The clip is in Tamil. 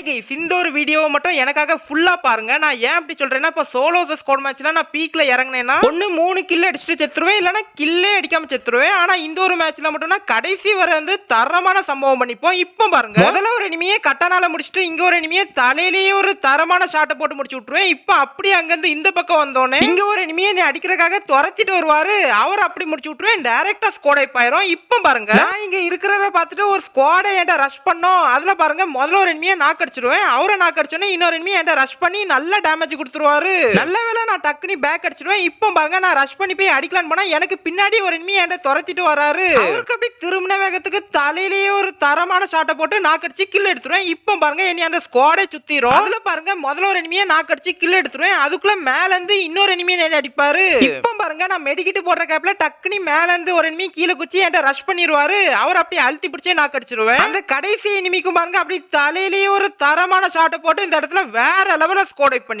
ஹை கைஸ் இந்த ஒரு வீடியோவை மட்டும் எனக்காக ஃபுல்லா பாருங்க. நான் ஏன் அப்படி சொல்றேன்னா இப்போ சோலோஸ் ஸ்கோட் மேட்ச்ல நான் பீக்ல இறங்கினேன்னா ஒன்னு மூணு கில் அடிச்சுட்டு செத்துருவேன் இல்லைன்னா கில்லே அடிக்காம செத்துருவேன். ஆனா இந்த ஒரு மேட்ச்ல மட்டும் நான் கடைசி வரை வந்து தரமான சம்பவம் பண்ணிப்போம். இப்போ பாருங்க முதல்ல ஒரு இனிமையே கட்டனால முடிச்சுட்டு இங்க ஒரு இனிமையே தலையிலேயே ஒரு தரமான ஷாட்டை போட்டு முடிச்சு விட்டுருவேன். இப்போ அப்படி அங்கிருந்து இந்த பக்கம் வந்தோடனே இங்க ஒரு இனிமையை நீ அடிக்கிறதுக்காக துரத்திட்டு வருவாரு. அவர் அப்படி முடிச்சு விட்டுருவேன். டைரக்டா ஸ்கோடை பாயிரும். இப்போ பாருங்க நான் இங்க இருக்கிறத பார்த்துட்டு ஒரு ஸ்குவாடை என்கிட்ட ரஷ் பண்ணோம். அதுல பாருங்க முதல்ல ஒரு எனிமியை நாக் அடிச்சிருவேன். அவரை நாக் அடிச்சோன்னே இன்னொரு எனிமியை என்கிட்ட ரஷ் பண்ணி நல்ல டேமேஜ் கொடுத்துருவாரு. நல்ல வேளை நான் டக்குனி பேக் அடிச்சிருவேன். இப்போ பாருங்க நான் ரஷ் பண்ணி போய் அடிக்கலான்னு போனா எனக்கு பின்னாடி ஒரு எனிமி என்கிட்ட துரத்திட்டு வராரு. அவருக்கு அப்படி திரும்பின வேகத்துக்கு தலையிலேயே ஒரு தரமான ஷாட்டை போட்டு நாக் அடிச்சு கில் எடுத்துருவேன். இப்போ பாருங்க இனி அந்த ஸ்குவாடே சுத்திரும். அதுல பாருங்க முதல்ல ஒரு எனிமியை நாக் அடிச்சு கில் எடுத்துருவேன். அதுக்குள்ள மேல இருந்து இன்னொரு எனிமியை என்ன அடிப்பாரு. இப்போ பாருங்க நான் மெடிக்கிட்டு போடுற கேப்ல டக்குனி மேல இருந்து ஒரு எனிமி கீழே குச்சி என்கிட்ட ரஷ் பண்ணிடுவாரு அவர் அப்படியே அழுத்தி பிடிச்சே நாக் அடிச்சிருவேன் அந்த கடைசி எனிமிக்கும் பாருங்க அப்படி தலையிலேயே ஒரு தரமான ஷாட்டை போட்டு இந்த இடத்துல வேற லெவலில் ஸ்கோடை பண்ணி